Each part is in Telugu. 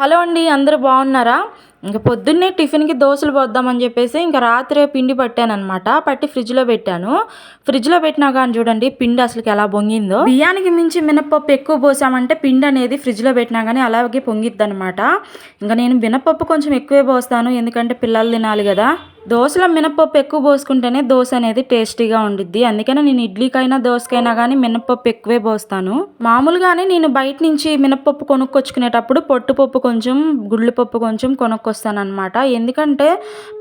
హలో అండి అందరూ బాగున్నారా? ఇంకా పొద్దున్నే టిఫిన్కి దోశలు పోద్దామని చెప్పేసి ఇంకా రాత్రే పిండి పట్టాను అనమాట పట్టి ఫ్రిడ్జ్లో పెట్టాను. ఫ్రిడ్జ్లో పెట్టినా కానీ చూడండి పిండి అసలుకి ఎలా పొంగిందో. బియ్యానికి మించి మినపప్పు ఎక్కువ పోసామంటే పిండి అనేది ఫ్రిడ్జ్లో పెట్టినా కానీ అలాగే పొంగిద్ది అనమాట ఇంకా నేను మినపప్పు కొంచెం ఎక్కువే పోస్తాను. ఎందుకంటే పిల్లలు తినాలి కదా. దోశలో మినపప్పు ఎక్కువ పోసుకుంటేనే దోశ అనేది టేస్టీగా ఉండిద్ది. అందుకనే నేను ఇడ్లీకైనా దోశకైనా కానీ మినపప్పు ఎక్కువే పోస్తాను. మామూలుగానే నేను బయట నుంచి మినపప్పు కొనుక్కొచ్చుకునేటప్పుడు పొట్టుపప్పు కొంచెం గుళ్ళు పప్పు కొంచెం కొనుక్కొస్తాను. అనమాట ఎందుకంటే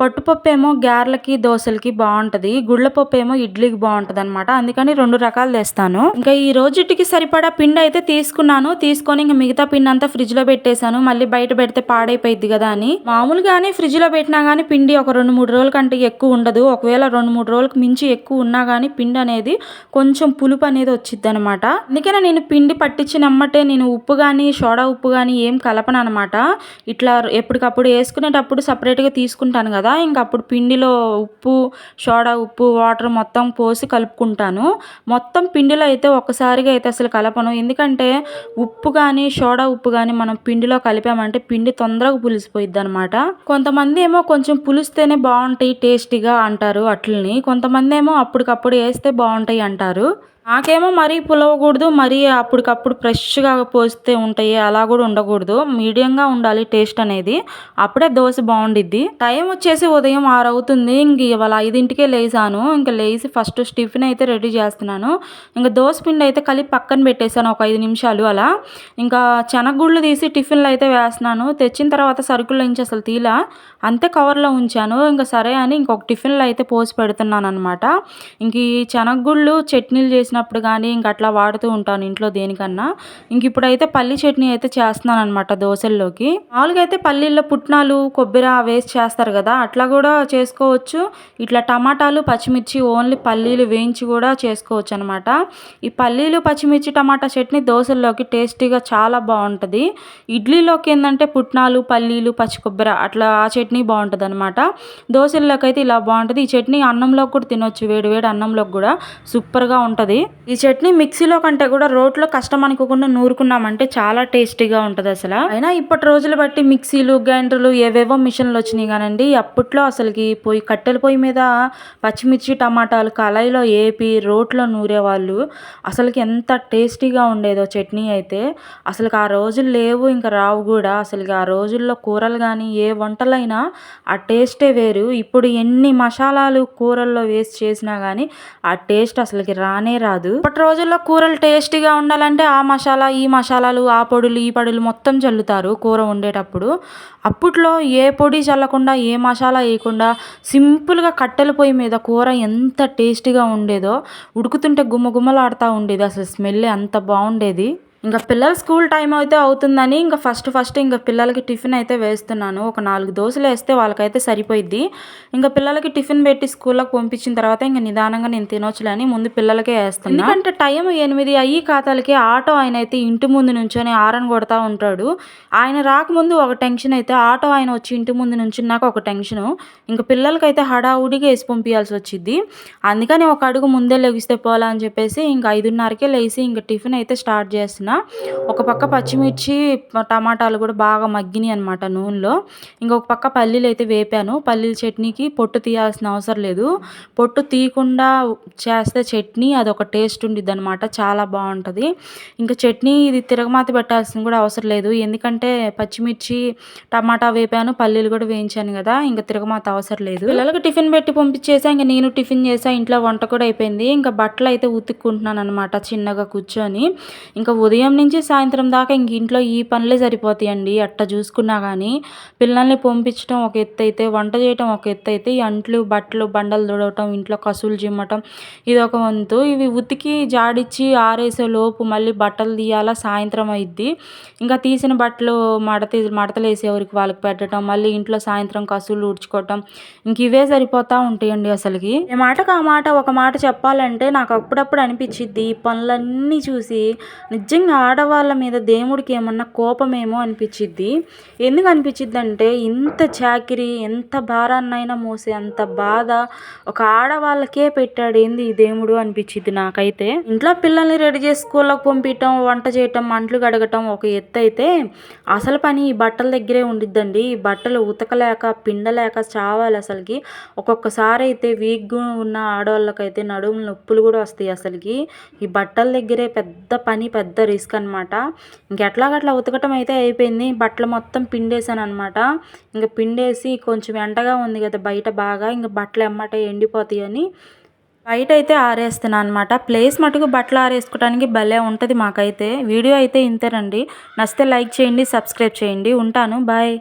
పట్టుపప్పు ఏమో గారెలకి దోశలకి బాగుంటుంది గుళ్ళపప్పు ఏమో ఇడ్లీకి బాగుంటుంది అనమాట అందుకని రెండు రకాలు తెస్తాను. ఇంకా ఈ రోజుటికి సరిపడా పిండి అయితే తీసుకున్నాను. తీసుకొని ఇంకా మిగతా పిండి అంతా ఫ్రిడ్జ్లో పెట్టేశాను. మళ్ళీ బయట పెడితే పాడైపోయింది కదా అని. మామూలుగానే ఫ్రిడ్జ్లో పెట్టినా కానీ పిండి ఒక రెండు మూడు రోజుల కంటే ఎక్కువ ఉండదు. ఒకవేళ రెండు మూడు రోజులకు మించి ఎక్కువ ఉన్నా కానీ పిండి అనేది కొంచెం పులుపు అనేది వచ్చింది అనమాట అందుకనే నేను పిండి పట్టించినమ్మటే నేను ఉప్పు కానీ సోడా ఉప్పు కానీ ఏం కలపను అనమాట ఇట్లా ఎప్పటికప్పుడు వేసుకునేటప్పుడు సపరేట్గా తీసుకుంటాను కదా ఇంకా అప్పుడు పిండిలో ఉప్పు సోడా ఉప్పు వాటర్ మొత్తం పోసి కలుపుకుంటాను. మొత్తం పిండిలో అయితే ఒక్కసారిగా అయితే అసలు కలపను. ఎందుకంటే ఉప్పు కానీ సోడా ఉప్పు కానీ మనం పిండిలో కలిపామంటే పిండి తొందరగా పులిసిపోయిద్ది అనమాట కొంతమంది ఏమో కొంచెం పులిస్తేనే బాగుంటాయి టేస్టీగా అంటారు అట్లని. కొంతమంది ఏమో అప్పటికప్పుడు వేస్తే బాగుంటాయి అంటారు. నాకేమో మరీ పులవకూడదు మరీ అప్పటికప్పుడు ఫ్రెష్గా పోస్తే ఉంటాయి అలా కూడా ఉండకూడదు. మీడియంగా ఉండాలి టేస్ట్ అనేది. అప్పుడే దోశ బాగుండిద్ది. టైం వచ్చేసి ఉదయం ఆరు అవుతుంది ఇంక ఇవాళ ఐదింటికే లేసాను. ఇంకా లేచి ఫస్ట్ టిఫిన్ అయితే రెడీ చేస్తున్నాను. ఇంకా దోశ పిండి అయితే కలిపి పక్కన పెట్టేశాను ఒక ఐదు నిమిషాలు అలా. ఇంకా శనగగుళ్ళు తీసి టిఫిన్లు అయితే వేస్తున్నాను. తెచ్చిన తర్వాత సరుకుల నుంచి అసలు తీలా. అంతే కవర్లో ఉంచాను. ఇంకా సరే అని ఇంకొక టిఫిన్లో అయితే పోసి పెడుతున్నాను అనమాట ఇంక ఈ శనగగుళ్ళు చట్నీలు చేసిన వచ్చినప్పుడు కానీ ఇంక అట్లా వాడుతూ ఉంటాను ఇంట్లో దేనికన్నా. ఇంక ఇప్పుడైతే పల్లి చట్నీ అయితే చేస్తున్నాను అనమాట దోశల్లోకి. మామూలుగా అయితే పల్లీల్లో పుట్నాలు కొబ్బరి వేస్ట్ చేస్తారు కదా అట్లా కూడా చేసుకోవచ్చు. ఇట్లా టమాటాలు పచ్చిమిర్చి ఓన్లీ పల్లీలు వేయించి కూడా చేసుకోవచ్చు అనమాట ఈ పల్లీలు పచ్చిమిర్చి టమాటా చట్నీ దోశల్లోకి టేస్టీగా చాలా బాగుంటుంది. ఇడ్లీలోకి ఏంటంటే పుట్నాలు పల్లీలు పచ్చి కొబ్బరి అట్లా ఆ చట్నీ బాగుంటుంది అనమాట దోశల్లోకి అయితే ఇలా బాగుంటుంది. ఈ చట్నీ అన్నంలోకి కూడా తినొచ్చు వేడి వేడి అన్నంలోకి కూడా. సూపర్గా ఉంటుంది. ఈ చట్నీ మిక్సీలో కంటే కూడా రోట్లో కష్టం అనుకోకుండా నూరుకున్నామంటే చాలా టేస్టీగా ఉంటుంది అసలు. అయినా ఇప్పటి రోజులు బట్టి మిక్సీలు గ్రైండర్లు ఏవేవో మిషన్లు వచ్చినాయి కానండి అప్పట్లో అసలుకి పొయ్యి కట్టెల పొయ్యి మీద పచ్చిమిర్చి టమాటాలు కళాయిలో ఏపి రోట్లో నూరేవాళ్ళు. అసలుకి ఎంత టేస్టీగా ఉండేదో చట్నీ అయితే. అసలుకి ఆ రోజులు లేవు ఇంకా రావు కూడా. అసలు ఆ రోజుల్లో కూరలు కానీ ఏ వంటలైనా ఆ టేస్టే వేరు. ఇప్పుడు ఎన్ని మసాలాలు కూరల్లో వేసి చేసినా కానీ ఆ టేస్ట్ అసలుకి రానే రాదు. ఇప్పటి రోజుల్లో కూరలు టేస్టీగా ఉండాలంటే ఆ మసాలా ఈ మసాలాలు ఆ పొడులు ఈ పొడులు మొత్తం చల్లుతారు కూర వండేటప్పుడు. అప్పట్లో ఏ పొడి చల్లకుండా ఏ మసాలా వేయకుండా సింపుల్గా కట్టెల పొయ్యి మీద కూర ఎంత టేస్టీగా ఉండేదో ఉడుకుతుంటే గుమ్మ గుమ్మలాడుతూ ఉండేది. అసలు స్మెల్ అంత బాగుండేది. ఇంకా పిల్లలు స్కూల్ టైం అయితే అవుతుందని ఇంకా ఫస్ట్ ఫస్ట్ ఇంకా పిల్లలకి టిఫిన్ అయితే వేస్తున్నాను. ఒక నాలుగు దోశలు వేస్తే వాళ్ళకైతే సరిపోయిద్ది. ఇంకా పిల్లలకి టిఫిన్ పెట్టి స్కూల్లోకి పంపించిన తర్వాత ఇంకా నిదానంగా నేను తినొచ్చులని ముందు పిల్లలకే వేస్తాను ఎందుకంటే టైం ఎనిమిది అయ్యి ఖాతాలకి ఆటో ఆయన అయితే ఇంటి ముందు నుంచొని ఆరన్ కొడతా ఉంటాడు. ఆయన రాకముందు ఒక టెన్షన్ అయితే ఆటో ఆయన వచ్చి ఇంటి ముందు నుంచున్నాక ఒక టెన్షను. ఇంకా పిల్లలకైతే హడావుడిగా వేసి పంపించాల్సి వచ్చింది అందుకని ఒక అడుగు ముందే లెగిస్తే పోలా అని చెప్పేసి ఇంకా ఐదున్నరకే లేచి ఇంకా టిఫిన్ అయితే స్టార్ట్ చేస్తున్నా ఒక పక్క పచ్చిమిర్చి టమాటాలు కూడా బాగా మగ్గినాయి అనమాట నూనెలో. ఇంకొక పక్క పల్లీలు అయితే వేపాను. పల్లీల చట్నీకి పొట్టు తీయాల్సిన అవసరం లేదు. పొట్టు తీయకుండా చేస్తే చట్నీ అదొక టేస్ట్ ఉండిద్ది అనమాట చాలా బాగుంటుంది. ఇంకా చట్నీ ఇది తిరగమాత పెట్టాల్సిన కూడా అవసరం లేదు. ఎందుకంటే పచ్చిమిర్చి టమాటా వేపాను. పల్లీలు కూడా వేయించాను కదా. ఇంకా తిరగమాత అవసరం లేదు. పిల్లలకు టిఫిన్ పెట్టి పంపించేసా. ఇంకా నేను టిఫిన్ చేసా. ఇంట్లో వంట కూడా అయిపోయింది. ఇంకా బట్టలు అయితే ఉతుక్కుంటున్నాను అనమాట చిన్నగా కూర్చొని. ఇంకా ఉదయం ఉదయం నుంచి సాయంత్రం దాకా ఇంక ఇంట్లో ఈ పనులే సరిపోతాయండి. అట్ట చూసుకున్నా కానీ పిల్లల్ని పంపించడం ఒక ఎత్తు అయితే వంట చేయటం ఒక ఎత్తు అయితే ఈ అంట్లు బట్టలు బండలు తుడవటం ఇంట్లో కసులు చిమ్మటం ఇది ఒక వంతు. ఇవి ఉతికి జాడిచ్చి ఆరేసే లోపు మళ్ళీ బట్టలు తీయాలా సాయంత్రం అయిద్ది. ఇంకా తీసిన బట్టలు మడత మడతలు వేసేవరికి వాళ్ళకి పెట్టడం మళ్ళీ ఇంట్లో సాయంత్రం కసులు ఊడ్చుకోవటం ఇంక ఇవే సరిపోతూ ఉంటాయండి అసలుకి. ఏ మాటకు ఆ మాట ఒక మాట చెప్పాలంటే నాకు అప్పుడప్పుడు అనిపించిద్ది ఈ పనులన్నీ చూసి నిజంగా నిజంగా ఆడవాళ్ళ మీద దేవుడికి ఏమన్నా కోపమేమో అనిపించిద్ది. ఎందుకు అనిపించిద్ది అంటే ఇంత చాకిరి ఎంత భారాన్నైనా మోసే అంత బాధ ఒక ఆడవాళ్ళకే పెట్టాడు ఏంది ఈ దేవుడు అనిపించిద్ది నాకైతే. ఇంట్లో పిల్లల్ని రెడీ చేసి స్కూళ్ళకి పంపించటం వంట చేయటం అంట్లు కడగటం ఒక ఎత్తు అయితే అసలు పని ఈ బట్టల దగ్గరే ఉండిద్దండి. ఈ బట్టలు ఉతకలేక పిండలేక చావాలి అసలుకి. ఒక్కొక్కసారి అయితే వీక్గా ఉన్న ఆడవాళ్ళకైతే నడుము నొప్పులు కూడా వస్తాయి అసలుకి. ఈ బట్టల దగ్గరే పెద్ద పని పెద్ద రిస్క్ రిస్క్ అనమాట ఇంకెట్లాగట్లా ఉతకటం అయితే అయిపోయింది. బట్టలు మొత్తం పిండేసాను అనమాట ఇంకా పిండేసి కొంచెం ఎండగా ఉంది కదా బయట బాగా ఇంకా బట్టలు ఎమ్మట ఎండిపోతాయి అని బయట అయితే ఆరేస్తున్నాను అనమాట ప్లేస్ మటుకు బట్టలు ఆరేసుకోవడానికి భలే ఉంటుంది మాకైతే. వీడియో అయితే ఇంతేనండి. నచ్చితే లైక్ చేయండి సబ్స్క్రైబ్ చేయండి. ఉంటాను. బాయ్.